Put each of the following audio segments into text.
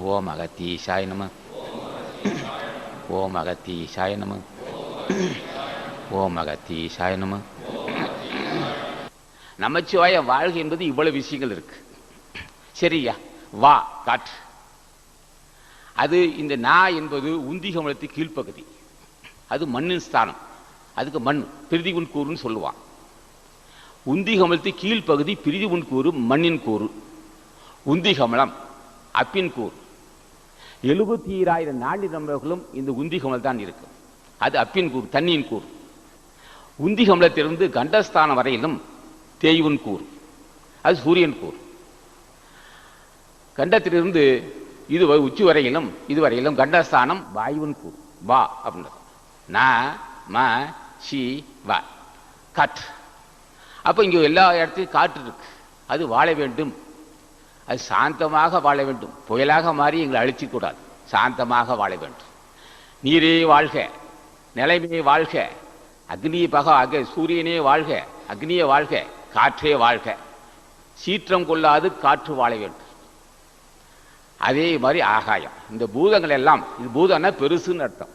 ஓம் அகத்தீசாய நம ஓம் அகத்தீசாய நம ஓம் அகத்தீசாய நம நமச்சிவாய வாழ்க என்பது இவ்வளவு விஷயங்கள் இருக்கு. சரியா? வா காற்று. அது இந்த நா என்பது உந்திகமலத்து கீழ்ப்பகுதி. அது மண்ணின் ஸ்தானம். அதுக்கு மண் பிரிதிகுன் கூறுன்னு சொல்லுவான். உந்திகமலத்து கீழ்ப்பகுதி பிரிதிகுன் கூறு மண்ணின் கூறு. உந்திகமலம் அப்பின் கூறு. எழுபத்தி ஈராயிரம் நாடி நம்பர்களும் இந்த உந்திகமல் தான் இருக்கு. அது அப்பின் கூறு தண்ணியின் கூறு. உந்திகமலத்திலிருந்து கண்டஸ்தானம் வரையிலும் தேய்வன் கூறு. அது சூரியன் கூறு. கண்டத்திலிருந்து இது உச்சி வரையிலும் இதுவரையிலும் கண்டஸ்தானம் வாயுவன் கூறு. வா அப்படின்றது ந ம சி வா. காற்று. அப்போ இங்கே எல்லா இடத்துலையும் காற்று இருக்கு. அது வாழ வேண்டும். அது சாந்தமாக வாழ வேண்டும். புயலாக மாறி எங்களை அழிச்சிக்கூடாது. சாந்தமாக வாழ வேண்டும். நீரே வாழ்க. நிலைமையே வாழ்க. அக்னியை பக அக சூரியனே வாழ்க. அக்னியே வாழ்க. காற்றே வாழ்க. சீற்றம் கொள்ளாது காற்று வாழ வேண்டும். அதே மாதிரி ஆகாயம். இந்த பூதங்கள் எல்லாம் இது பூதம்னா பெருசுன்னு அர்த்தம்.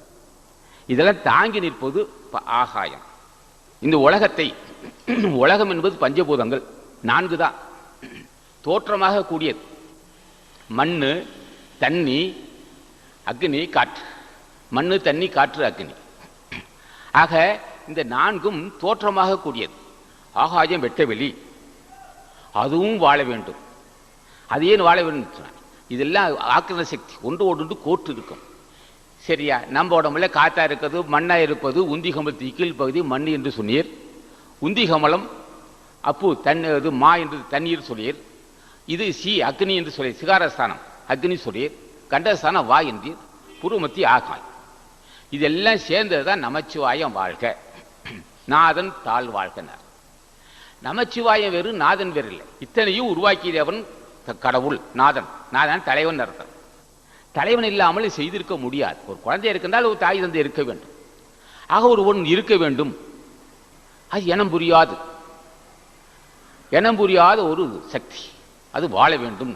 இதெல்லாம் தாங்கி நிற்பது ப- ஆகாயம். இந்த உலகத்தை உலகம் என்பது பஞ்சபூதங்கள். நான்கு தான். தோற்றமாக கூடியது. மண் தண்ணி அக்னி காற்று. மண் தண்ணி காற்று அக்னி. ஆக இந்த நான்கும் தோற்றமாக கூடியது. ஆகாயம் வெட்டவெளி அதுவும் வாழ வேண்டும். அது ஏன் வாழ வேண்டும் இதெல்லாம் ஆக்கிரத சக்தி. ஒன்று ஒன்று கோட்டு இருக்கும். சரியா? நம்ம உடம்புல காத்தா இருக்கிறது மண்ணாக இருப்பது உந்தி கமலத்து கீழ் பகுதி மண் என்று சொன்னீர். உந்தி கமலம் அப்பு தண்ணி இது மா என்று தண்ணீர் சொன்னீர். இது சி அக்னி என்று சொல்லி சிகாரஸ்தானம். அக்னி சொல்லி கண்டஸ்தானம் வா என்றீர் புருமத்தி ஆகாய். இதெல்லாம் சேர்ந்தது தான் நமச்சிவாயம் வாழ்க. நாதன் தாழ் வாழ்கனார். நமச்சிவாயம் வேறு நாதன் வேறு இல்லை. இத்தனையும் உருவாக்கியவன் கடவுள் நாதன். நாதன் தலைவன் அர்த்தம். தலைவன் இல்லாமல் செய்திருக்க முடியாது. ஒரு குழந்தை இருக்கின்றால் ஒரு தாய் தந்தை இருக்க வேண்டும். ஆக ஒரு ஒன் இருக்க வேண்டும். அது இனம் புரியாது. இனம் புரியாத ஒரு சக்தி. அது வாழ வேண்டும்